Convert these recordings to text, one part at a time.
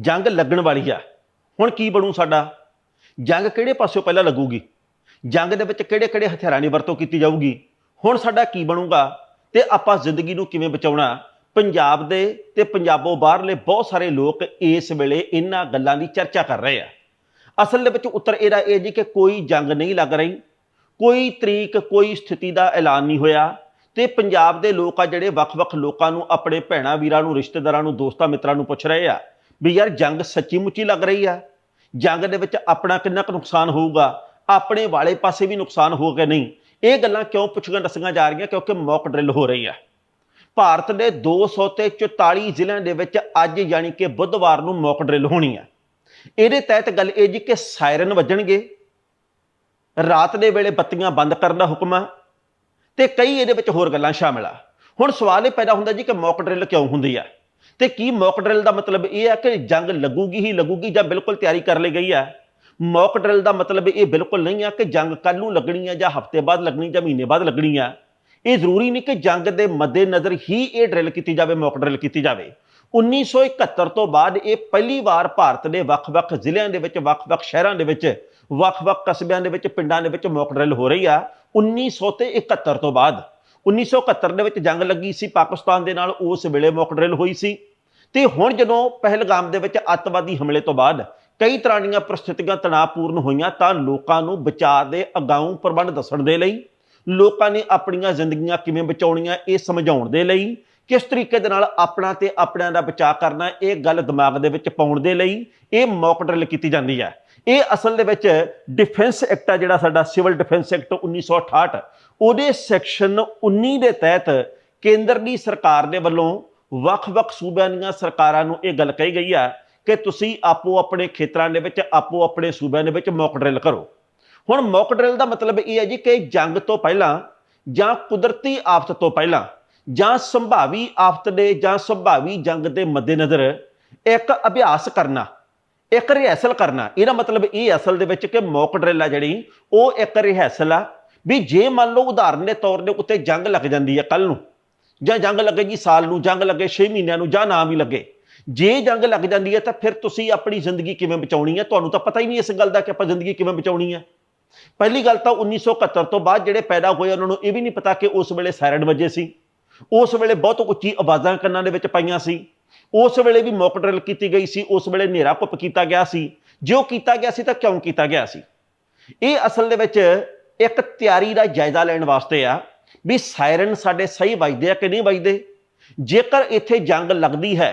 ਜੰਗ ਲੱਗਣ ਵਾਲੀ ਆ। ਹੁਣ ਕੀ ਬਣੂ ਸਾਡਾ? ਜੰਗ ਕਿਹੜੇ ਪਾਸਿਓਂ ਪਹਿਲਾਂ ਲੱਗੂਗੀ? ਜੰਗ ਦੇ ਵਿੱਚ ਕਿਹੜੇ-ਕਿਹੜੇ ਹਥਿਆਰਾਂ ਦੀ ਵਰਤੋਂ ਕੀਤੀ ਜਾਊਗੀ? ਹੁਣ ਸਾਡਾ ਕੀ ਬਣੂਗਾ ਤੇ ਆਪਾਂ ਜ਼ਿੰਦਗੀ ਨੂੰ ਕਿਵੇਂ ਬਚਾਉਣਾ? ਪੰਜਾਬ ਦੇ ਤੇ ਪੰਜਾਬੋਂ ਬਾਹਰਲੇ ਬਹੁਤ ਸਾਰੇ ਲੋਕ ਇਸ ਵੇਲੇ ਇਹਨਾਂ ਗੱਲਾਂ ਦੀ ਚਰਚਾ ਕਰ ਰਹੇ ਆ। ਅਸਲ ਦੇ ਵਿੱਚ ਉੱਤਰ ਇਹਦਾ ਇਹ ਜੀ ਕਿ ਕੋਈ ਜੰਗ ਨਹੀਂ ਲੱਗ ਰਹੀ। ਕੋਈ ਤਰੀਕ, ਕੋਈ ਸਥਿਤੀ ਦਾ ਐਲਾਨ ਨਹੀਂ ਹੋਇਆ ਤੇ ਪੰਜਾਬ ਦੇ ਲੋਕ ਆ ਜਿਹੜੇ ਵੱਖ-ਵੱਖ ਲੋਕਾਂ ਨੂੰ, ਆਪਣੇ ਭੈਣਾ ਵੀਰਾਂ ਨੂੰ, ਰਿਸ਼ਤੇਦਾਰਾਂ ਨੂੰ, ਦੋਸਤਾਂ ਮਿੱਤਰਾਂ ਨੂੰ ਪੁੱਛ ਰਹੇ ਆ। ਵੀ ਯਾਰ ਜੰਗ ਸੱਚੀ ਮੁੱਚੀ ਲੱਗ ਰਹੀ ਆ। ਜੰਗ ਦੇ ਵਿੱਚ ਆਪਣਾ ਕਿੰਨਾ ਕੁ ਨੁਕਸਾਨ ਹੋਊਗਾ, ਆਪਣੇ ਵਾਲੇ ਪਾਸੇ ਵੀ ਨੁਕਸਾਨ ਹੋ ਕੇ ਨਹੀਂ। ਇਹ ਗੱਲਾਂ ਕਿਉਂ ਪੁੱਛੀਆਂ ਦੱਸੀਆਂ ਜਾ ਰਹੀਆਂ? ਕਿਉਂਕਿ ਮੌਕ ਡਰਿਲ ਹੋ ਰਹੀ ਆ। ਭਾਰਤ ਦੇ 200 ਤੇ 44 ਜ਼ਿਲ੍ਹਿਆਂ ਦੇ ਵਿੱਚ ਅੱਜ ਯਾਨੀ ਕਿ ਬੁੱਧਵਾਰ ਨੂੰ ਮੌਕ ਡਰਿਲ ਹੋਣੀ ਆ। ਇਹਦੇ ਤਹਿਤ ਗੱਲ ਇਹ ਜੀ ਕਿ ਸਾਇਰਨ ਵੱਜਣਗੇ। ਰਾਤ ਦੇ ਵੇਲੇ ਬੱਤੀਆਂ ਬੰਦ ਕਰਨ ਦਾ ਹੁਕਮ ਆ ਤੇ ਕਈ ਇਹਦੇ ਵਿੱਚ ਹੋਰ ਗੱਲਾਂ ਸ਼ਾਮਿਲ ਆ। ਹੁਣ ਸਵਾਲ ਇਹ ਪੈਦਾ ਹੁੰਦਾ ਜੀ ਕਿ ਮੌਕ ਡਰਿਲ ਕਿਉਂ ਹੁੰਦੀ ਆ? ਤੇ ਕੀ ਮੌਕ ਡਰਿਲ ਦਾ ਮਤਲਬ ਇਹ ਆ ਕਿ ਜੰਗ ਲੱਗੂਗੀ ਹੀ ਲੱਗੂਗੀ ਜਾਂ ਬਿਲਕੁਲ ਤਿਆਰੀ ਕਰ ਲਈ ਗਈ ਆ? ਮੌਕ ਡਰਿਲ ਦਾ ਮਤਲਬ ਇਹ ਬਿਲਕੁਲ ਨਹੀਂ ਆ ਕਿ ਜੰਗ ਕੱਲ ਨੂੰ ਲੱਗਣੀ ਹੈ ਜਾਂ ਹਫ਼ਤੇ ਬਾਅਦ ਲੱਗਣੀ ਜਾਂ ਮਹੀਨੇ ਬਾਅਦ ਲੱਗਣੀ ਆ। ਇਹ ਜ਼ਰੂਰੀ ਨਹੀਂ ਕਿ ਜੰਗ ਦੇ ਮੱਦੇਨਜ਼ਰ ਹੀ ਇਹ ਡਰਿਲ ਕੀਤੀ ਜਾਵੇ ਮੌਕ ਡਰਿਲ ਕੀਤੀ ਜਾਵੇ। 1971 ਤੋਂ ਬਾਅਦ ਇਹ ਪਹਿਲੀ ਵਾਰ ਭਾਰਤ ਦੇ ਵੱਖ-ਵੱਖ ਜ਼ਿਲ੍ਹਿਆਂ ਦੇ ਵਿੱਚ, ਵੱਖ-ਵੱਖ ਸ਼ਹਿਰਾਂ ਦੇ ਵਿੱਚ, ਵੱਖ-ਵੱਖ ਕਸਬਿਆਂ ਦੇ ਵਿੱਚ, ਪਿੰਡਾਂ ਦੇ ਵਿੱਚ ਮੌਕ ਡਰਿਲ ਹੋ ਰਹੀ ਆ। 1971 ਤੋਂ ਬਾਅਦ 1971 ਦੇ ਵਿੱਚ ਜੰਗ ਲੱਗੀ ਸੀ ਪਾਕਿਸਤਾਨ ਦੇ ਨਾਲ, ਉਸ ਵੇਲੇ ਮੌਕ ਡਰਿਲ ਹੋਈ ਸੀ। ਤੇ ਹੁਣ ਜਦੋਂ ਪਹਿਲਗਾਮ ਦੇ ਵਿੱਚ ਅੱਤਵਾਦੀ ਹਮਲੇ ਤੋਂ ਬਾਅਦ ਕਈ ਤਰ੍ਹਾਂ ਦੀਆਂ ਪ੍ਰਸਥਿਤੀਆਂ ਤਣਾਅਪੂਰਨ ਹੋਈਆਂ ਤਾਂ ਲੋਕਾਂ ਨੂੰ ਬਚਾਅ ਦੇ ਅਗਾਊਂ ਪ੍ਰਬੰਧ ਦੱਸਣ ਦੇ ਲਈ, ਲੋਕਾਂ ਨੇ ਆਪਣੀਆਂ ਜ਼ਿੰਦਗੀਆਂ ਕਿਵੇਂ ਬਚਾਉਣੀਆਂ ਇਹ ਸਮਝਾਉਣ ਦੇ ਲਈ, ਕਿਸ ਤਰੀਕੇ ਦੇ ਨਾਲ ਆਪਣਾ ਤੇ ਆਪਣਿਆਂ ਦਾ ਬਚਾਅ ਕਰਨਾ ਇਹ ਗੱਲ ਦਿਮਾਗ ਦੇ ਵਿੱਚ ਪਾਉਣ ਦੇ ਲਈ ਇਹ ਮੌਕ ਡਰਿਲ ਕੀਤੀ ਜਾਂਦੀ ਹੈ। ਇਹ ਅਸਲ ਦੇ ਵਿੱਚ ਡਿਫੈਂਸ ਐਕਟ ਆ ਜਿਹੜਾ ਸਾਡਾ ਸਿਵਲ ਡਿਫੈਂਸ ਐਕਟ 1968 ਉਹਦੇ ਸੈਕਸ਼ਨ 19 ਦੇ ਤਹਿਤ ਕੇਂਦਰ ਦੀ ਸਰਕਾਰ ਦੇ ਵੱਲੋਂ ਵੱਖ-ਵੱਖ ਸੂਬਿਆਂ ਦੀਆਂ ਸਰਕਾਰਾਂ ਨੂੰ ਇਹ ਗੱਲ ਕਹੀ ਗਈ ਆ ਕਿ ਤੁਸੀਂ ਆਪੋ ਆਪਣੇ ਖੇਤਰਾਂ ਦੇ ਵਿੱਚ, ਆਪੋ ਆਪਣੇ ਸੂਬਿਆਂ ਦੇ ਵਿੱਚ ਮੌਕ ਡਰਿਲ ਕਰੋ। ਹੁਣ ਮੌਕ ਡਰਿਲ ਦਾ ਮਤਲਬ ਇਹ ਹੈ ਜੀ ਕਿ ਜੰਗ ਤੋਂ ਪਹਿਲਾਂ ਜਾਂ ਕੁਦਰਤੀ ਆਫਤ ਤੋਂ ਪਹਿਲਾਂ ਜਾਂ ਸੰਭਾਵੀ ਆਫਤ ਦੇ ਜਾਂ ਸੰਭਾਵੀ ਜੰਗ ਦੇ ਮੱਦੇਨਜ਼ਰ ਇੱਕ ਅਭਿਆਸ ਕਰਨਾ, ਇੱਕ ਰਿਹਰਸਲ ਕਰਨਾ, ਇਹਦਾ ਮਤਲਬ ਇਹ ਅਸਲ ਦੇ ਵਿੱਚ ਕਿ ਮੌਕ ਡਰਿਲ ਆ ਜਿਹੜੀ, ਉਹ ਇੱਕ ਰਿਹਰਸਲ ਆ ਵੀ ਜੇ ਮੰਨ ਲਓ ਉਦਾਹਰਨ ਦੇ ਤੌਰ ਦੇ ਉੱਤੇ ਜੰਗ ਲੱਗ ਜਾਂਦੀ ਹੈ ਕੱਲ ਨੂੰ ਜਾਂ ਜੰਗ ਲੱਗੇਗੀ ਸਾਲ ਨੂੰ, ਜੰਗ ਲੱਗੇ 6 ਮਹੀਨਿਆਂ ਨੂੰ ਜਾਂ ਨਾ ਵੀ ਲੱਗੇ। ਜੇ ਜੰਗ ਲੱਗ ਜਾਂਦੀ ਹੈ ਤਾਂ ਫਿਰ ਤੁਸੀਂ ਆਪਣੀ ਜ਼ਿੰਦਗੀ ਕਿਵੇਂ ਬਚਾਉਣੀ ਹੈ? ਤੁਹਾਨੂੰ ਤਾਂ ਪਤਾ ਹੀ ਨਹੀਂ ਇਸ ਗੱਲ ਦਾ ਕਿ ਆਪਾਂ ਜ਼ਿੰਦਗੀ ਕਿਵੇਂ ਬਚਾਉਣੀ ਹੈ। ਪਹਿਲੀ ਗੱਲ ਤਾਂ 1971 ਤੋਂ ਬਾਅਦ ਜਿਹੜੇ ਪੈਦਾ ਹੋਏ ਉਹਨਾਂ ਨੂੰ ਇਹ ਵੀ ਨਹੀਂ ਪਤਾ ਕਿ ਉਸ ਵੇਲੇ ਸਾਇਰਨ ਵੱਜੇ ਸੀ। ਉਸ ਵੇਲੇ ਬਹੁਤ ਉੱਚੀ ਆਵਾਜ਼ਾਂ ਕੰਨਾਂ ਦੇ ਵਿੱਚ ਪਾਈਆਂ ਸੀ। ਉਸ ਵੇਲੇ ਵੀ ਮੌਕ ਡਰਿਲ ਕੀਤੀ ਗਈ ਸੀ, ਉਸ ਵੇਲੇ ਹਨੇਰਾ ਪੁੱਪ ਕੀਤਾ ਗਿਆ ਸੀ। ਜੋ ਕੀਤਾ ਗਿਆ ਸੀ ਤਾਂ ਕਿਉਂ ਕੀਤਾ ਗਿਆ ਸੀ? ਇਹ ਅਸਲ ਦੇ ਵਿੱਚ ਇੱਕ ਤਿਆਰੀ ਦਾ ਜਾਇਜ਼ਾ ਲੈਣ ਵਾਸਤੇ ਆ। ਵੀ ਸਾਇਰਨ ਸਾਡੇ ਸਹੀ ਵੱਜਦੇ ਆ ਕਿ ਨਹੀਂ ਵੱਜਦੇ? ਜੇਕਰ ਇੱਥੇ ਜੰਗ ਲੱਗਦੀ ਹੈ,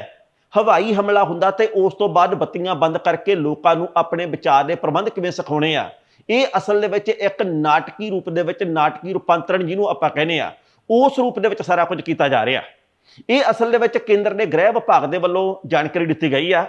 ਹਵਾਈ ਹਮਲਾ ਹੁੰਦਾ ਤੇ ਉਸ ਤੋਂ ਬਾਅਦ ਬੱਤੀਆਂ ਬੰਦ ਕਰਕੇ ਲੋਕਾਂ ਨੂੰ ਆਪਣੇ ਵਿਚਾਰ ਦੇ ਪ੍ਰਬੰਧ ਕਿਵੇਂ ਸਿਖਾਉਣੇ ਆ? ਇਹ ਅਸਲ ਦੇ ਵਿੱਚ ਇੱਕ ਨਾਟਕੀ ਰੂਪ ਦੇ ਵਿੱਚ ਨਾਟਕੀ ਰੂਪਾਂਤਰਣ ਜਿਹਨੂੰ ਆਪਾਂ ਕਹਿੰਦੇ ਆ, ਉਸ ਰੂਪ ਦੇ ਵਿੱਚ ਸਾਰਾ ਕੁਝ ਕੀਤਾ ਜਾ ਰਿਹਾ। ਇਹ ਅਸਲ ਦੇ ਵਿੱਚ ਕੇਂਦਰ ਦੇ ਗ੍ਰਹਿ ਵਿਭਾਗ ਦੇ ਵੱਲੋਂ ਜਾਣਕਾਰੀ ਦਿੱਤੀ ਗਈ ਆ।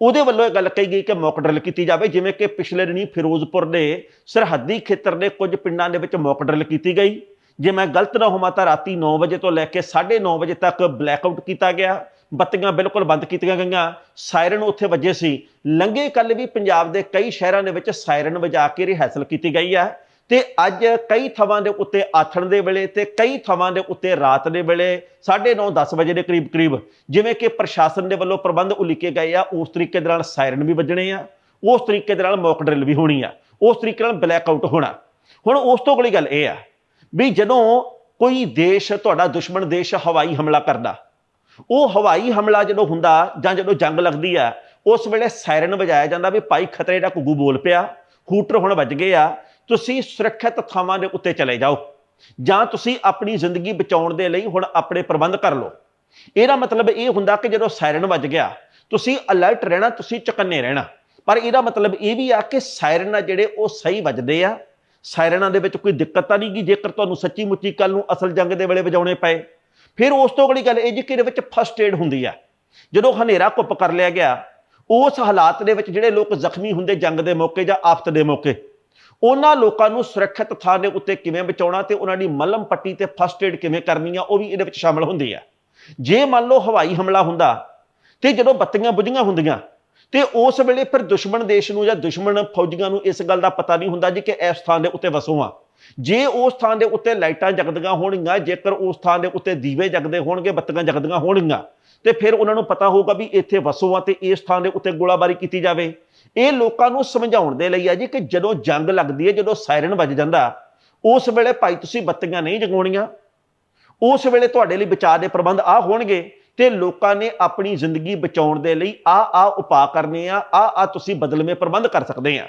ਉਹਦੇ ਵੱਲੋਂ ਇਹ ਗੱਲ ਕਹੀ ਗਈ ਕਿ ਮੌਕ ਡਰਿਲ ਕੀਤੀ ਜਾਵੇ, ਜਿਵੇਂ ਕਿ ਪਿਛਲੇ ਦਿਨੀ ਫਿਰੋਜ਼ਪੁਰ ਦੇ ਸਰਹੱਦੀ ਖੇਤਰ ਦੇ ਕੁਝ ਪਿੰਡਾਂ ਦੇ ਵਿੱਚ ਮੌਕ ਡਰਿਲ ਕੀਤੀ ਗਈ। ਜੇ ਮੈਂ ਗਲਤ ਨਾ ਹੋਵਾਂ ਤਾਂ ਰਾਤੀ 9 ਵਜੇ ਤੋਂ ਲੈ ਕੇ 9:30 ਵਜੇ ਤੱਕ ਬਲੈਕਆਊਟ ਕੀਤਾ ਗਿਆ। ਬੱਤੀਆਂ ਬਿਲਕੁਲ ਬੰਦ ਕੀਤੀਆਂ ਗਈਆਂ। ਸਾਇਰਨ ਉੱਥੇ ਵੱਜੇ ਸੀ। ਲੰਘੇ ਕੱਲ ਵੀ ਪੰਜਾਬ ਦੇ ਕਈ ਸ਼ਹਿਰਾਂ ਦੇ ਵਿੱਚ ਸਾਇਰਨ ਵਜਾ ਕੇ ਰਿਹਰਸਲ ਕੀਤੀ ਗਈ ਆ ਤੇ ਅੱਜ ਕਈ ਥਾਵਾਂ ਦੇ ਉੱਤੇ ਆਥਣ ਦੇ ਵੇਲੇ ਤੇ ਕਈ ਥਾਵਾਂ ਦੇ ਉੱਤੇ ਰਾਤ ਦੇ ਵੇਲੇ 9:30 10 ਵਜੇ ਦੇ ਕਰੀਬ ਕਰੀਬ ਜਿਵੇਂ ਕਿ ਪ੍ਰਸ਼ਾਸਨ ਦੇ ਵੱਲੋਂ ਪ੍ਰਬੰਧ ਉਲੀਕੇ ਗਏ ਆ, ਉਸ ਤਰੀਕੇ ਦੇ ਨਾਲ ਸਾਇਰਨ ਵੀ ਵੱਜਣੇ ਆ। ਉਸ ਤਰੀਕੇ ਦੇ ਨਾਲ ਮੌਕ ਡਰਿਲ ਵੀ ਹੋਣੀ ਆ। ਉਸ ਤਰੀਕੇ ਨਾਲ ਬਲੈਕ ਆਊਟ ਹੋਣਾ। ਹੁਣ ਉਸ ਤੋਂ ਅਗਲੀ ਗੱਲ ਇਹ ਆ ਵੀ ਜਦੋਂ ਕੋਈ ਦੇਸ਼, ਤੁਹਾਡਾ ਦੁਸ਼ਮਣ ਦੇਸ਼ ਹਵਾਈ ਹਮਲਾ ਕਰਦਾ, ਉਹ ਹਵਾਈ ਹਮਲਾ ਜਦੋਂ ਹੁੰਦਾ ਜਾਂ ਜਦੋਂ ਜੰਗ ਲੱਗਦੀ ਆ, ਉਸ ਵੇਲੇ ਸਾਇਰਨ ਵਜਾਇਆ ਜਾਂਦਾ ਵੀ ਭਾਈ ਖਤਰੇ ਦਾ ਘੁੱਗੂ ਬੋਲ ਪਿਆ, ਹੂਟਰ ਹੁਣ ਵੱਜ ਗਏ ਆ, ਤੁਸੀਂ ਸੁਰੱਖਿਅਤ ਥਾਵਾਂ ਦੇ ਉੱਤੇ ਚਲੇ ਜਾਓ, ਜਾਂ ਤੁਸੀਂ ਆਪਣੀ ਜ਼ਿੰਦਗੀ ਬਚਾਉਣ ਦੇ ਲਈ ਹੁਣ ਆਪਣੇ ਪ੍ਰਬੰਧ ਕਰ ਲਓ। ਇਹਦਾ ਮਤਲਬ ਇਹ ਹੁੰਦਾ ਕਿ ਜਦੋਂ ਸਾਇਰਨ ਵੱਜ ਗਿਆ, ਤੁਸੀਂ ਅਲਰਟ ਰਹਿਣਾ, ਤੁਸੀਂ ਚੁਕੰਨੇ ਰਹਿਣਾ। ਪਰ ਇਹਦਾ ਮਤਲਬ ਇਹ ਵੀ ਆ ਕਿ ਸਾਇਰਨ ਆ ਜਿਹੜੇ ਉਹ ਸਹੀ ਵੱਜਦੇ ਆ ਸਾਇਰਨਾਂ ਦੇ ਵਿੱਚ ਕੋਈ ਦਿੱਕਤ ਤਾਂ ਨਹੀਂ ਗੀ ਜੇਕਰ ਤੁਹਾਨੂੰ ਸੱਚੀ ਮੁੱਚੀ ਕੱਲ ਨੂੰ ਅਸਲ ਜੰਗ ਦੇ ਵੇਲੇ ਵਜਾਉਣੇ ਪਏ। ਫਿਰ ਉਸ ਤੋਂ ਅਗਲੀ ਗੱਲ ਇਹ ਜੀ ਕਿ ਇਹਦੇ ਵਿੱਚ ਫਸਟ ਏਡ ਹੁੰਦੀ ਆ। ਜਦੋਂ ਹਨੇਰਾ ਕੁੱਪ ਕਰ ਲਿਆ ਗਿਆ, ਉਸ ਹਾਲਾਤ ਦੇ ਵਿੱਚ ਜਿਹੜੇ ਲੋਕ ਜ਼ਖਮੀ ਹੁੰਦੇ ਜੰਗ ਦੇ ਮੌਕੇ ਜਾਂ ਆਫਤ ਦੇ ਮੌਕੇ, ਉਹਨਾਂ ਲੋਕਾਂ ਨੂੰ ਸੁਰੱਖਿਅਤ ਥਾਂ ਦੇ ਉੱਤੇ ਕਿਵੇਂ ਬਚਾਉਣਾ ਤੇ ਉਹਨਾਂ ਦੀ ਮਲਮ ਪੱਟੀ ਤੇ ਫਸਟ ਏਡ ਕਿਵੇਂ ਕਰਨੀ ਆ, ਉਹ ਵੀ ਇਹਦੇ ਵਿੱਚ ਸ਼ਾਮਲ ਹੁੰਦੀ ਆ। ਜੇ ਮੰਨ ਲਓ ਹਵਾਈ ਹਮਲਾ ਹੁੰਦਾ ਤੇ ਜਦੋਂ ਬੱਤੀਆਂ ਬੁਝੀਆਂ ਹੁੰਦੀਆਂ ਤੇ ਉਸ ਵੇਲੇ ਫਿਰ ਦੁਸ਼ਮਣ ਦੇਸ਼ ਨੂੰ ਜਾਂ ਦੁਸ਼ਮਣ ਫੌਜੀਆਂ ਨੂੰ ਇਸ ਗੱਲ ਦਾ ਪਤਾ ਨਹੀਂ ਹੁੰਦਾ ਜੀ ਕਿ ਇਸ ਥਾਂ ਦੇ ਉੱਤੇ ਵਸੋਂ ਆ। ਜੇ ਉਸ ਥਾਂ ਦੇ ਉੱਤੇ ਲਾਈਟਾਂ ਜਗਦੀਆਂ ਹੋਣਗੀਆਂ, ਜੇਕਰ ਉਸ ਥਾਂ ਦੇ ਉੱਤੇ ਦੀਵੇ ਜਗਦੇ ਹੋਣਗੇ, ਬੱਤੀਆਂ ਜਗਦੀਆਂ ਹੋਣਗੀਆਂ, ਤੇ ਫਿਰ ਉਹਨਾਂ ਨੂੰ ਪਤਾ ਹੋਊਗਾ ਵੀ ਇੱਥੇ ਵਸੋਂ ਆ ਤੇ ਇਸ ਥਾਂ ਦੇ ਉੱਤੇ ਗੋਲਾਬਾਰੀ ਕੀਤੀ ਜਾਵੇ। ਇਹ ਲੋਕਾਂ ਨੂੰ ਸਮਝਾਉਣ ਦੇ ਲਈ ਆ ਜੀ ਕਿ ਜਦੋਂ ਜੰਗ ਲੱਗਦੀ ਹੈ, ਜਦੋਂ ਸਾਇਰਨ ਵੱਜ ਜਾਂਦਾ, ਉਸ ਵੇਲੇ ਭਾਈ ਤੁਸੀਂ ਬੱਤੀਆਂ ਨਹੀਂ ਜਗਾਉਣੀਆਂ। ਉਸ ਵੇਲੇ ਤੁਹਾਡੇ ਲਈ ਵਿਚਾਰ ਦੇ ਪ੍ਰਬੰਧ ਆ ਹੋਣਗੇ। ਤੇ ਲੋਕਾਂ ਨੇ ਆਪਣੀ ਜ਼ਿੰਦਗੀ ਬਚਾਉਣ ਦੇ ਲਈ ਆ ਆ ਉਪਾਅ ਕਰਨੇ ਆ ਆ ਆ ਤੁਸੀਂ ਬਦਲਵੇਂ ਪ੍ਰਬੰਧ ਕਰ ਸਕਦੇ ਆ।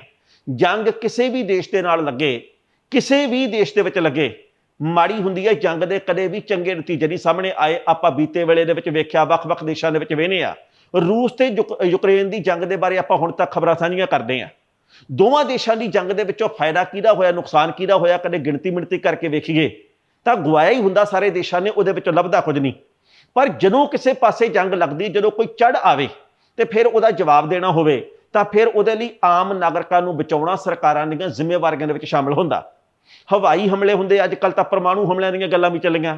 ਜੰਗ ਕਿਸੇ ਵੀ ਦੇਸ਼ ਦੇ ਨਾਲ ਲੱਗੇ, ਕਿਸੇ ਵੀ ਦੇਸ਼ ਦੇ ਵਿੱਚ ਲੱਗੇ, ਮਾੜੀ ਹੁੰਦੀ ਹੈ, ਜੰਗ ਦੇ ਕਦੇ ਵੀ ਚੰਗੇ ਨਤੀਜੇ ਨਹੀਂ ਸਾਹਮਣੇ ਆਏ। ਆਪਾਂ ਬੀਤੇ ਵੇਲੇ ਦੇ ਵਿੱਚ ਵੇਖਿਆ, ਵੱਖ-ਵੱਖ ਦੇਸ਼ਾਂ ਦੇ ਵਿੱਚ ਵੇਨੇ ਆ। ਰੂਸ ਤੇ ਯੁਕ- ਯੂਕਰੇਨ ਦੀ ਜੰਗ ਦੇ ਬਾਰੇ ਆਪਾਂ ਹੁਣ ਤੱਕ ਖਬਰਾਂ ਸਾਂਝੀਆਂ ਕਰਦੇ ਆ। ਦੋਵਾਂ ਦੇਸ਼ਾਂ ਦੀ ਜੰਗ ਦੇ ਵਿੱਚੋਂ ਫਾਇਦਾ ਕਿਹਦਾ ਹੋਇਆ, ਨੁਕਸਾਨ ਕਿਹਦਾ ਹੋਇਆ, ਕਦੇ ਗਿਣਤੀ ਮਿਣਤੀ ਕਰਕੇ ਵੇਖੀਏ, ਤਾਂ ਗਵਾਇਆ ਹੀ ਹੁੰਦਾ ਸਾਰੇ ਦੇਸ਼ਾਂ ਨੇ, ਉਹਦੇ ਵਿੱਚੋਂ ਲੱਭਦਾ ਕੁਝ ਨਹੀਂ। ਪਰ ਜਦੋਂ ਕਿਸੇ ਪਾਸੇ ਜੰਗ ਲੱਗਦੀ, ਜਦੋਂ ਕੋਈ ਚੜ ਆਵੇ ਤੇ ਫਿਰ ਉਹਦਾ ਜਵਾਬ ਦੇਣਾ ਹੋਵੇ, ਤਾਂ ਫਿਰ ਉਹਦੇ ਲਈ ਆਮ ਨਾਗਰਿਕਾਂ ਨੂੰ ਬਚਾਉਣਾ ਸਰਕਾਰਾਂ ਦੀਆਂ ਜ਼ਿੰਮੇਵਾਰੀਆਂ ਦੇ ਵਿੱਚ ਸ਼ਾਮਲ ਹੁੰਦਾ। ਹਵਾਈ ਹਮਲੇ ਹੁੰਦੇ ਅੱਜ ਕੱਲ ਤਾਂ ਪਰਮਾਣੂ ਹਮਲਿਆਂ ਦੀਆਂ ਗੱਲਾਂ ਵੀ ਚੱਲੀਆਂ।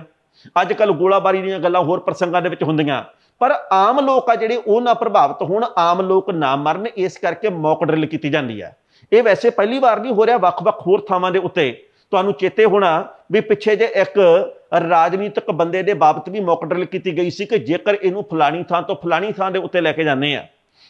ਅੱਜ ਕੱਲ ਗੋਲਾਬਾਰੀ ਦੀਆਂ ਗੱਲਾਂ ਹੋਰ ਪ੍ਰਸੰਗਾਂ ਦੇ ਵਿੱਚ ਹੁੰਦੀਆਂ। ਪਰ ਆਮ ਲੋਕ ਆ ਜਿਹੜੇ ਉਹ ਨਾ ਪ੍ਰਭਾਵਿਤ ਹੋਣ, ਆਮ ਲੋਕ ਨਾ ਮਰਨ, ਇਸ ਕਰਕੇ ਮੌਕ ਡਰਿਲ ਕੀਤੀ ਜਾਂਦੀ ਹੈ ਇਹ ਵੈਸੇ ਪਹਿਲੀ ਵਾਰ ਨਹੀਂ ਹੋ ਰਿਹਾ, ਵੱਖ-ਵੱਖ ਹੋਰ ਥਾਵਾਂ ਦੇ ਉੱਤੇ। ਤੁਹਾਨੂੰ ਚੇਤੇ ਹੋਣਾ ਵੀ ਪਿੱਛੇ ਜੇ ਇੱਕ ਰਾਜਨੀਤਿਕ ਬੰਦੇ ਦੇ ਬਾਬਤ ਵੀ ਮੌਕਡਰਲ ਕੀਤੀ ਗਈ ਸੀ ਕਿ ਜੇਕਰ ਇਹਨੂੰ ਫਲਾਣੀ ਥਾਂ ਤੋਂ ਫਲਾਣੀ ਥਾਂ ਦੇ ਉੱਤੇ ਲੈ ਕੇ ਜਾਂਦੇ ਆ,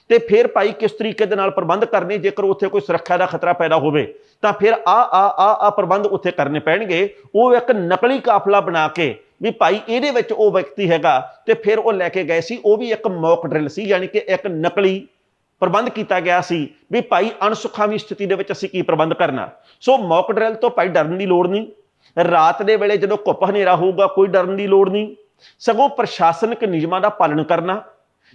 ਤੇ ਫਿਰ ਭਾਈ ਕਿਸ ਤਰੀਕੇ ਦੇ ਨਾਲ ਪ੍ਰਬੰਧ ਕਰਨੇ ਜੇਕਰ ਉੱਥੇ ਕੋਈ ਸੁਰੱਖਿਆ ਦਾ ਖਤਰਾ ਪੈਦਾ ਹੋਵੇ, ਤਾਂ ਫਿਰ ਆ ਆ ਆ ਆ ਪ੍ਰਬੰਧ ਉੱਥੇ ਕਰਨੇ ਪੈਣਗੇ। ਉਹ ਇੱਕ ਨਕਲੀ ਕਾਫਲਾ ਬਣਾ ਕੇ ਵੀ ਭਾਈ ਇਹਦੇ ਵਿੱਚ ਉਹ ਵਿਅਕਤੀ ਹੈਗਾ ਤੇ ਫਿਰ ਉਹ ਲੈ ਕੇ ਗਏ ਸੀ, ਉਹ ਵੀ ਇੱਕ ਮੌਕ ਡਰਿਲ ਸੀ, ਯਾਨੀ ਕਿ ਇੱਕ ਨਕਲੀ ਪ੍ਰਬੰਧ ਕੀਤਾ ਗਿਆ ਸੀ ਵੀ ਭਾਈ ਅਣਸੁਖਾਵੀ ਸਥਿਤੀ ਦੇ ਵਿੱਚ ਅਸੀਂ ਕੀ ਪ੍ਰਬੰਧ ਕਰਨਾ? ਸੋ ਮੌਕ ਡਰਿਲ ਤੋਂ ਭਾਈ ਡਰਨ ਦੀ ਲੋੜ ਨਹੀਂ। ਰਾਤ ਦੇ ਵੇਲੇ ਜਦੋਂ ਘੁੱਪ ਹਨੇਰਾ ਹੋਊਗਾ, ਕੋਈ ਡਰਨ ਦੀ ਲੋੜ ਨਹੀਂ। ਸਗੋਂ ਪ੍ਰਸ਼ਾਸਨਿਕ ਨਿਯਮਾਂ ਦਾ ਪਾਲਣ ਕਰਨਾ।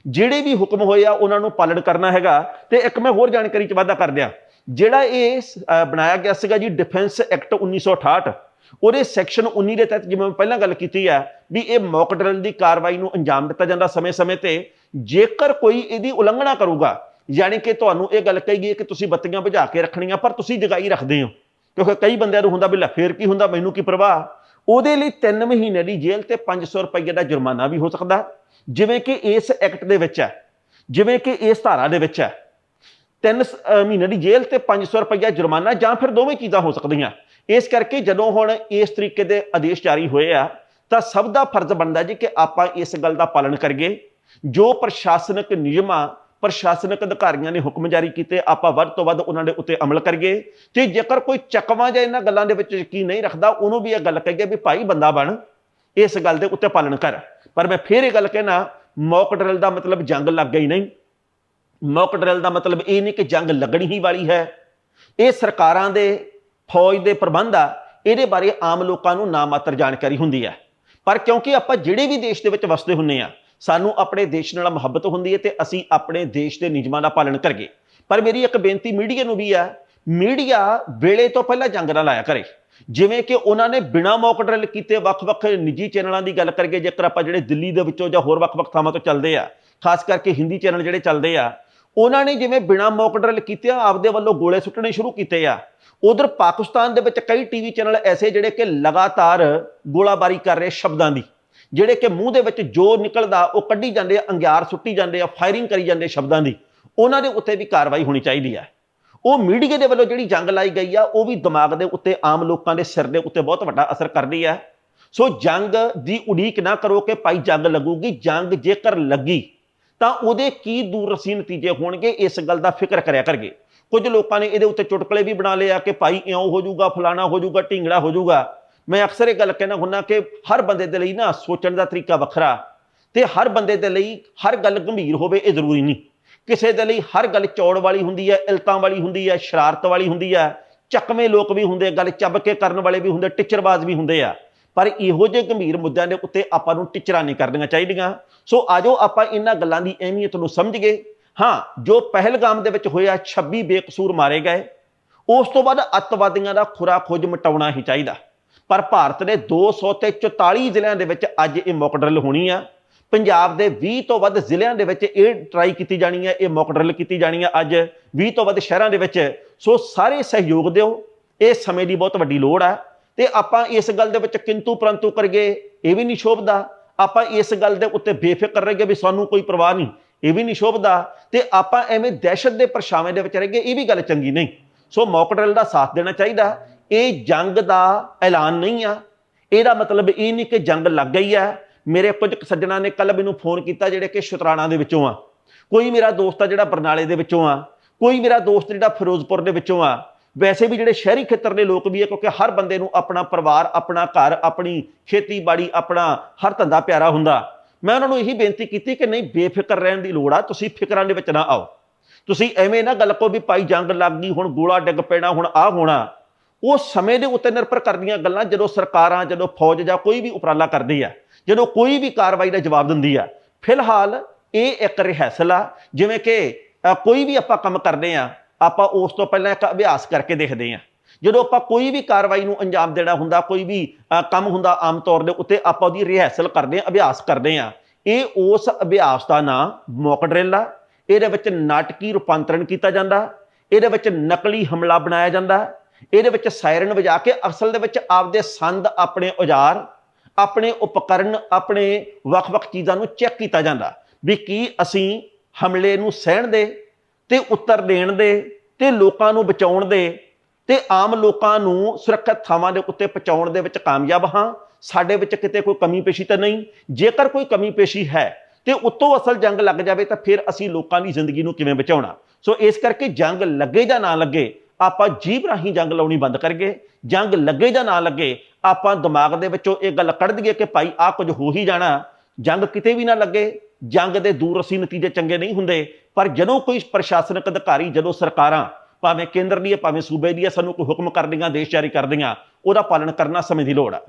ਜਿਹੜੇ ਵੀ ਹੁਕਮ ਹੋਏ ਆ, ਉਹਨਾਂ ਨੂੰ ਪਾਲਣ ਕਰਨਾ ਹੈਗਾ। ਤੇ ਇੱਕ ਮੈਂ ਹੋਰ ਜਾਣਕਾਰੀ ਚ ਵਾਧਾ ਕਰ ਦਿਆਂ। ਜਿਹੜਾ ਇਹ ਬਣਾਇਆ ਗਿਆ ਸੀਗਾ ਜੀ ਡਿਫੈਂਸ ਐਕਟ 1968 ਉਹਦੇ ਸੈਕਸ਼ਨ 19 ਦੇ ਤਹਿਤ ਜਿਵੇਂ ਮੈਂ ਪਹਿਲਾਂ ਗੱਲ ਕੀਤੀ ਹੈ ਵੀ ਇਹ ਮੌਕ ਡਰਿਲ ਦੀ ਕਾਰਵਾਈ ਨੂੰ ਅੰਜਾਮ ਦਿੱਤਾ ਜਾਂਦਾ ਸਮੇਂ-ਸਮੇਂ ਤੇ, ਜੇਕਰ ਕੋਈ ਇਹਦੀ ਉਲੰਘਣਾ ਕਰੂਗਾ ਯਾਨੀ ਕਿ ਤੁਹਾਨੂੰ ਇਹ ਗੱਲ ਕਹੀ ਗਈ ਹੈ ਕਿ ਤੁਸੀਂ ਬੱਤੀਆਂ ਬੁਝਾ ਕੇ ਰੱਖਣੀਆਂ, ਪਰ ਤੁਸੀਂ ਜਗਾਈ ਰੱਖਦੇ ਹੋ। ਕਿਉਂਕਿ ਕਈ ਬੰਦਿਆਂ ਨੂੰ ਹੁੰਦਾ ਵੀ ਲੈ ਫੇਰ ਕੀ ਹੁੰਦਾ, ਮੈਨੂੰ ਕੀ ਪ੍ਰਵਾਹ? ਉਹਦੇ ਲਈ 3 ਮਹੀਨੇ ਦੀ ਜੇਲ੍ਹ ਤੇ 500 ਰੁਪਏ ਦਾ ਜੁਰਮਾਨਾ ਵੀ ਹੋ ਸਕਦਾ। ਜਿਵੇਂ ਕਿ ਇਸ ਐਕਟ ਦੇ ਵਿੱਚ ਹੈ, ਜਿਵੇਂ ਕਿ ਇਸ ਧਾਰਾ ਦੇ ਵਿੱਚ ਹੈ। 3 ਮਹੀਨੇ ਦੀ ਜੇਲ੍ਹ ਤੇ 500 ਰੁਪਏ ਜੁਰਮਾਨਾ ਜਾਂ ਫਿਰ ਦੋਵੇਂ ਚੀਜ਼ਾਂ ਹੋ ਸਕਦੀਆਂ। ਇਸ ਕਰਕੇ ਜਦੋਂ ਹੁਣ ਇਸ ਤਰੀਕੇ ਦੇ ਆਦੇਸ਼ ਜਾਰੀ ਹੋਏ ਆ, ਤਾਂ ਸਭ ਦਾ ਫਰਜ਼ ਬਣਦਾ ਜੀ ਕਿ ਆਪਾਂ ਇਸ ਗੱਲ ਦਾ ਪਾਲਣ ਕਰੀਏ। ਜੋ ਪ੍ਰਸ਼ਾਸਨਿਕ ਨਿਯਮਾਂ ਪ੍ਰਸ਼ਾਸਨਿਕ ਅਧਿਕਾਰੀਆਂ ਨੇ ਹੁਕਮ ਜਾਰੀ ਕੀਤੇ, ਆਪਾਂ ਵੱਧ ਤੋਂ ਵੱਧ ਉਹਨਾਂ ਦੇ ਉੱਤੇ ਅਮਲ ਕਰੀਏ। ਤੇ ਜੇਕਰ ਕੋਈ ਚੱਕਵਾਂ ਜਾਂ ਇਹਨਾਂ ਗੱਲਾਂ ਦੇ ਵਿੱਚ ਯਕੀਨ ਨਹੀਂ ਰੱਖਦਾ, ਉਹਨੂੰ ਵੀ ਇਹ ਗੱਲ ਕਹੀਏ ਵੀ ਭਾਈ ਬੰਦਾ ਬਣ, ਇਸ ਗੱਲ ਦੇ ਉੱਤੇ ਪਾਲਣ ਕਰ। ਪਰ ਮੈਂ ਫੇਰ ਇਹ ਗੱਲ ਕਹਿਣਾ ਮੌਕ ਡਰਿਲ ਦਾ ਮਤਲਬ ਜੰਗ ਲੱਗ ਗਈ ਨਹੀਂ। ਮੌਕ ਡਰਿਲ ਦਾ ਮਤਲਬ ਇਹ ਨਹੀਂ ਕਿ ਜੰਗ ਲੱਗਣੀ ਹੀ ਵਾਲੀ ਹੈ। ਇਹ ਸਰਕਾਰਾਂ ਦੇ ਫੌਜ ਦੇ ਪ੍ਰਬੰਧ ਆ, ਇਹਦੇ ਬਾਰੇ ਆਮ ਲੋਕਾਂ ਨੂੰ ਨਾ ਮਾਤਰ ਜਾਣਕਾਰੀ ਹੁੰਦੀ ਹੈ। ਪਰ ਕਿਉਂਕਿ ਆਪਾਂ ਜਿਹੜੇ ਵੀ ਦੇਸ਼ ਦੇ ਵਿੱਚ ਵਸਦੇ ਹੁੰਨੇ ਆ ਸਾਨੂੰ ਆਪਣੇ ਦੇਸ਼ ਨਾਲ ਮੁਹੱਬਤ ਹੁੰਦੀ ਹੈ ਤੇ ਅਸੀਂ ਆਪਣੇ ਦੇਸ਼ ਦੇ ਨਿਯਮਾਂ ਦਾ ਪਾਲਣ ਕਰੀਏ। ਪਰ ਮੇਰੀ ਇੱਕ ਬੇਨਤੀ ਮੀਡੀਆ ਨੂੰ ਵੀ ਆ ਮੀਡੀਆ ਵੇਲੇ ਤੋਂ ਪਹਿਲਾਂ ਜੰਗ ਨਾ ਲਾਇਆ ਕਰੇ। ਜਿਵੇਂ ਕਿ ਉਹਨਾਂ ਨੇ ਬਿਨਾ ਮੌਕ ਡਰਿਲ ਕੀਤੇ ਵੱਖ-ਵੱਖ ਨਿੱਜੀ ਚੈਨਲਾਂ ਦੀ ਗੱਲ ਕਰੀਏ ਜੇਕਰ ਆਪਾਂ ਜਿਹੜੇ ਦਿੱਲੀ ਦੇ ਵਿੱਚੋਂ ਜਾਂ ਹੋਰ ਵੱਖ-ਵੱਖ ਥਾਵਾਂ ਤੋਂ ਚੱਲਦੇ ਆ, ਖਾਸ ਕਰਕੇ ਹਿੰਦੀ ਚੈਨਲ ਜਿਹੜੇ ਚੱਲਦੇ ਆ, ਉਹਨਾਂ ਨੇ ਜਿਵੇਂ ਬਿਨਾ ਮੌਕ ਡਰਿਲ ਕੀਤੇ ਆ ਆਪਦੇ ਵੱਲੋਂ ਗੋਲੇ ਸੁੱਟਣੇ ਸ਼ੁਰੂ ਕੀਤੇ ਆ, ਉਧਰ ਪਾਕਿਸਤਾਨ ਦੇ ਵਿੱਚ ਕਈ ਟੀਵੀ ਚੈਨਲ ਐਸੇ ਜਿਹੜੇ ਕਿ ਲਗਾਤਾਰ ਗੋਲਾਬਾਰੀ ਕਰ ਰਹੇ ਸ਼ਬਦਾਂ ਦੀ। ਜਿਹੜੇ ਕਿ ਮੂੰਹ ਦੇ ਵਿੱਚ ਜੋ ਨਿਕਲਦਾ, ਉਹ ਕੱਢੀ ਜਾਂਦੇ ਆ, ਅੰਗਿਆਰ ਸੁੱਟੀ ਜਾਂਦੇ ਆ ਫਾਇਰਿੰਗ ਕਰੀ ਜਾਂਦੇ ਸ਼ਬਦਾਂ ਦੀ। ਉਹਨਾਂ ਦੇ ਉੱਤੇ ਵੀ ਕਾਰਵਾਈ ਹੋਣੀ ਚਾਹੀਦੀ ਹੈ ਉਹ ਮੀਡੀਆ ਦੇ ਵੱਲੋਂ ਜਿਹੜੀ ਜੰਗ ਲਾਈ ਗਈ ਆ, ਉਹ ਵੀ ਦਿਮਾਗ ਦੇ ਉੱਤੇ ਆਮ ਲੋਕਾਂ ਦੇ ਸਿਰ ਦੇ ਉੱਤੇ ਬਹੁਤ ਵੱਡਾ ਅਸਰ ਕਰਦੀ ਹੈ ਸੋ ਜੰਗ ਦੀ ਉਡੀਕ ਨਾ ਕਰੋ ਕਿ ਭਾਈ ਜੰਗ ਲੱਗੂਗੀ। ਜੰਗ ਜੇਕਰ ਲੱਗੀ, ਤਾਂ ਉਹਦੇ ਕੀ ਦੂਰਰਸੀ ਨਤੀਜੇ ਹੋਣਗੇ, ਇਸ ਗੱਲ ਦਾ ਫਿਕਰ ਕਰਿਆ ਕਰਗੇ। ਕੁਝ ਲੋਕਾਂ ਨੇ ਇਹਦੇ ਉੱਤੇ ਚੁਟਕਲੇ ਵੀ ਬਣਾ ਲਏ ਆ ਕਿ ਭਾਈ ਇਉਂ ਹੋ ਜਾਊਗਾ, ਫਲਾਣਾ ਹੋ ਜਾਊਗਾ ਢਿੰਗੜਾ ਹੋ ਜਾਊਗਾ। ਮੈਂ ਅਕਸਰ ਇਹ ਗੱਲ ਕਹਿਣਾ ਹੁੰਨਾ ਕਿ ਹਰ ਬੰਦੇ ਦੇ ਲਈ ਨਾ ਸੋਚਣ ਦਾ ਤਰੀਕਾ ਵੱਖਰਾ ਤੇ ਹਰ ਬੰਦੇ ਦੇ ਲਈ ਹਰ ਗੱਲ ਗੰਭੀਰ ਹੋਵੇ ਇਹ ਜ਼ਰੂਰੀ ਨਹੀਂ। ਕਿਸੇ ਦੇ ਲਈ ਹਰ ਗੱਲ ਚੌੜ ਵਾਲੀ ਹੁੰਦੀ ਹੈ, ਇਲਤਾਂ ਵਾਲੀ ਹੁੰਦੀ ਹੈ, ਸ਼ਰਾਰਤ ਵਾਲੀ ਹੁੰਦੀ ਹੈ, ਚੱਕਵੇਂ ਲੋਕ ਵੀ ਹੁੰਦੇ, ਗੱਲ ਚੱਬ ਕੇ ਕਰਨ ਵਾਲੇ ਵੀ ਹੁੰਦੇ ਟਿਚਰਬਾਜ਼ ਵੀ ਹੁੰਦੇ ਆ। ਪਰ ਇਹੋ ਜਿਹੇ ਗੰਭੀਰ ਮੁੱਦਿਆਂ ਦੇ ਉੱਤੇ ਆਪਾਂ ਨੂੰ ਟਿਚਰਾਂ ਨਹੀਂ ਕਰਨੀਆਂ ਚਾਹੀਦੀਆਂ। ਸੋ ਆਜੋ ਆਪਾਂ ਇਹਨਾਂ ਗੱਲਾਂ ਦੀ ਅਹਿਮੀਅਤ ਨੂੰ ਸਮਝੀਏ। ਹਾਂ, ਜੋ ਪਹਿਲਗਾਮ ਦੇ ਵਿੱਚ ਹੋਇਆ 26 ਬੇਕਸੂਰ ਮਾਰੇ ਗਏ। ਉਸ ਤੋਂ ਬਾਅਦ ਅੱਤਵਾਦੀਆਂ ਦਾ ਖੁਰਾ ਖੋਜ ਮਿਟਾਉਣਾ ਹੀ ਚਾਹੀਦਾ। ਪਰ ਭਾਰਤ ਦੇ 200 ਤੇ 44 ਜ਼ਿਲ੍ਹਿਆਂ ਦੇ ਵਿੱਚ ਅੱਜ ਇਹ ਮੌਕ ਡਰਿਲ ਹੋਣੀ ਆ। ਪੰਜਾਬ ਦੇ 20 ਤੋਂ ਵੱਧ ਜ਼ਿਲ੍ਹਿਆਂ ਦੇ ਵਿੱਚ ਇਹ ਟਰਾਈ ਕੀਤੀ ਜਾਣੀ ਹੈ ਇਹ ਮੌਕ ਡਰਿਲ ਕੀਤੀ ਜਾਣੀ ਹੈ ਅੱਜ। 20 ਤੋਂ ਵੱਧ ਸ਼ਹਿਰਾਂ ਦੇ ਵਿੱਚ। ਸੋ ਸਾਰੇ ਸਹਿਯੋਗ ਦਿਓ। ਇਹ ਸਮੇਂ ਦੀ ਬਹੁਤ ਵੱਡੀ ਲੋੜ ਹੈ ਤੇ ਆਪਾਂ ਇਸ ਗੱਲ ਦੇ ਵਿੱਚ ਕਿੰਤੂ ਪਰੰਤੂ ਕਰਗੇ ਇਹ ਵੀ ਨਹੀਂ ਸ਼ੋਭਦਾ। ਆਪਾਂ ਇਸ ਗੱਲ ਦੇ ਉੱਤੇ ਬੇਫਿਕਰ ਰਹਿਗੇ ਵੀ ਸਾਨੂੰ ਕੋਈ ਪਰਵਾਹ ਨਹੀਂ, ਇਹ ਵੀ ਨਹੀਂ ਸ਼ੋਭਦਾ। ਤੇ ਆਪਾਂ ਐਵੇਂ ਦਹਿਸ਼ਤ ਦੇ ਪਰਛਾਵੇਂ ਦੇ ਵਿੱਚ ਰਹਿਗੇ ਇਹ ਵੀ ਗੱਲ ਚੰਗੀ ਨਹੀਂ। ਸੋ ਮੌਕ ਡਰਿਲ ਦਾ ਸਾਥ ਦੇਣਾ ਚਾਹੀਦਾ। ਇਹ ਜੰਗ ਦਾ ਐਲਾਨ ਨਹੀਂ ਆ। ਇਹਦਾ ਮਤਲਬ ਇਹ ਨਹੀਂ ਕਿ ਜੰਗ ਲੱਗ ਗਈ ਆ। ਮੇਰੇ ਕੁਝ ਕੁ ਸੱਜਣਾ ਨੇ ਕੱਲ ਮੈਨੂੰ ਫੋਨ ਕੀਤਾ ਜਿਹੜੇ ਕਿ ਸ਼ੁਤਰਾਣਾ ਦੇ ਵਿੱਚੋਂ ਆ। ਕੋਈ ਮੇਰਾ ਦੋਸਤ ਆ ਜਿਹੜਾ ਬਰਨਾਲੇ ਦੇ ਵਿੱਚੋਂ ਆ। ਕੋਈ ਮੇਰਾ ਦੋਸਤ ਜਿਹੜਾ ਫਿਰੋਜ਼ਪੁਰ ਦੇ ਵਿੱਚੋਂ ਆ। ਵੈਸੇ ਵੀ ਜਿਹੜੇ ਸ਼ਹਿਰੀ ਖੇਤਰ ਦੇ ਲੋਕ ਵੀ ਆ, ਕਿਉਂਕਿ ਹਰ ਬੰਦੇ ਨੂੰ ਆਪਣਾ ਪਰਿਵਾਰ, ਆਪਣਾ ਘਰ, ਆਪਣੀ ਖੇਤੀਬਾੜੀ, ਆਪਣਾ ਹਰ ਧੰਦਾ ਪਿਆਰਾ ਹੁੰਦਾ। ਮੈਂ ਉਹਨਾਂ ਨੂੰ ਇਹੀ ਬੇਨਤੀ ਕੀਤੀ ਕਿ ਨਹੀਂ, ਬੇਫਿਕਰ ਰਹਿਣ ਦੀ ਲੋੜ ਆ। ਤੁਸੀਂ ਫਿਕਰਾਂ ਦੇ ਵਿੱਚ ਨਾ ਆਓ। ਤੁਸੀਂ ਐਵੇਂ ਨਾ ਗੱਲ ਕੋ ਵੀ ਪਾਈ ਜੰਗ ਲੱਗ ਗਈ, ਹੁਣ ਗੋਲਾ ਡਿੱਗ ਪੈਣਾ, ਹੁਣ ਆਹ ਹੋਣਾ। ਉਹ ਸਮੇਂ ਦੇ ਉੱਤੇ ਨਿਰਭਰ ਕਰਦੀਆਂ ਗੱਲਾਂ ਜਦੋਂ ਸਰਕਾਰਾਂ, ਜਦੋਂ ਫੌਜ ਜਾਂ ਕੋਈ ਵੀ ਉਪਰਾਲਾ ਕਰਦੀ ਆ, ਜਦੋਂ ਕੋਈ ਵੀ ਕਾਰਵਾਈ ਦਾ ਜਵਾਬ ਦਿੰਦੀ ਆ, ਫਿਲਹਾਲ ਇਹ ਇੱਕ ਰਿਹਰਸਲ ਆ, ਜਿਵੇਂ ਕਿ ਕੋਈ ਵੀ ਆਪਾਂ ਕੰਮ ਕਰਦੇ ਆ, ਆਪਾਂ ਉਸ ਤੋਂ ਪਹਿਲਾਂ ਇੱਕ ਅਭਿਆਸ ਕਰਕੇ ਦੇਖਦੇ ਆ। ਜਦੋਂ ਆਪਾਂ ਕੋਈ ਵੀ ਕਾਰਵਾਈ ਨੂੰ ਅੰਜਾਮ ਦੇਣਾ ਹੁੰਦਾ, ਕੋਈ ਵੀ ਕੰਮ ਹੁੰਦਾ ਆਮ ਤੌਰ ਦੇ ਉੱਤੇ, ਆਪਾਂ ਉਹਦੀ ਰਿਹਰਸਲ ਕਰਦੇ ਆ, ਅਭਿਆਸ ਕਰਦੇ ਆ। ਇਹ ਉਸ ਅਭਿਆਸ ਦਾ ਨਾਂ ਮੌਕ ਡਰਿਲ ਆ। ਇਹਦੇ ਵਿੱਚ ਨਾਟਕੀ ਰੂਪਾਂਤਰਣ ਕੀਤਾ ਜਾਂਦਾ। ਇਹਦੇ ਵਿੱਚ ਨਕਲੀ ਹਮਲਾ ਬਣਾਇਆ ਜਾਂਦਾ। ਇਹਦੇ ਵਿੱਚ ਸਾਇਰਨ ਵਜਾ ਕੇ ਅਸਲ ਦੇ ਵਿੱਚ ਆਪਦੇ ਸੰਦ, ਆਪਣੇ ਔਜ਼ਾਰ, ਆਪਣੇ ਉਪਕਰਨ, ਆਪਣੇ ਵੱਖ-ਵੱਖ ਚੀਜ਼ਾਂ ਨੂੰ ਚੈੱਕ ਕੀਤਾ ਜਾਂਦਾ ਵੀ ਕੀ ਅਸੀਂ ਹਮਲੇ ਨੂੰ ਸਹਿਣ ਦੇ ਤੇ ਉੱਤਰ ਦੇਣ ਦੇ ਤੇ ਲੋਕਾਂ ਨੂੰ ਬਚਾਉਣ ਦੇ ਤੇ ਆਮ ਲੋਕਾਂ ਨੂੰ ਸੁਰੱਖਿਅਤ ਥਾਵਾਂ ਦੇ ਉੱਤੇ ਪਹੁੰਚਾਉਣ ਦੇ ਵਿੱਚ ਕਾਮਯਾਬ ਹਾਂ। ਸਾਡੇ ਵਿੱਚ ਕਿਤੇ ਕੋਈ ਕਮੀ ਪੇਸ਼ੀ ਤਾਂ ਨਹੀਂ। ਜੇਕਰ ਕੋਈ ਕਮੀ ਪੇਸ਼ੀ ਹੈ ਤੇ ਉੱਤੋਂ ਅਸਲ ਜੰਗ ਲੱਗ ਜਾਵੇ ਤਾਂ ਫਿਰ ਅਸੀਂ ਲੋਕਾਂ ਦੀ ਜ਼ਿੰਦਗੀ ਨੂੰ ਕਿਵੇਂ ਬਚਾਉਣਾ। ਸੋ ਇਸ ਕਰਕੇ ਜੰਗ ਲੱਗੇ ਜਾਂ ਨਾ ਲੱਗੇ ਆਪਾਂ ਜੀਭ ਰਾਹੀਂ ਜੰਗ ਲਾਉਣੀ ਬੰਦ ਕਰੀਏ, ਜੰਗ ਲੱਗੇ ਜਾਂ ਨਾ ਲੱਗੇ, ਆਪਾਂ ਦਿਮਾਗ ਦੇ ਵਿੱਚੋਂ ਇਹ ਗੱਲ ਕੱਢ ਦਈਏ ਕਿ ਭਾਈ ਆਹ ਕੁਝ ਹੋ ਹੀ ਜਾਣਾ। ਜੰਗ ਕਿਤੇ ਵੀ ਨਾ ਲੱਗੇ, ਜੰਗ ਦੇ ਦੂਰ ਅਸੀਂ ਨਤੀਜੇ ਚੰਗੇ ਨਹੀਂ ਹੁੰਦੇ, ਪਰ ਜਦੋਂ ਕੋਈ ਪ੍ਰਸ਼ਾਸਨਿਕ ਅਧਿਕਾਰੀ, ਜਦੋਂ ਸਰਕਾਰਾਂ, ਭਾਵੇਂ ਕੇਂਦਰ ਦੀ ਹੈ ਭਾਵੇਂ ਸੂਬੇ ਦੀ ਹੈ ਸਾਨੂੰ ਕੋਈ ਹੁਕਮ ਕਰਦੀਆਂ, ਦੇਸ਼ ਜਾਰੀ ਕਰਦੀਆਂ, ਉਹਦਾ ਪਾਲਣ ਕਰਨਾ ਸਮੇਂ ਦੀ ਲੋੜ ਆ।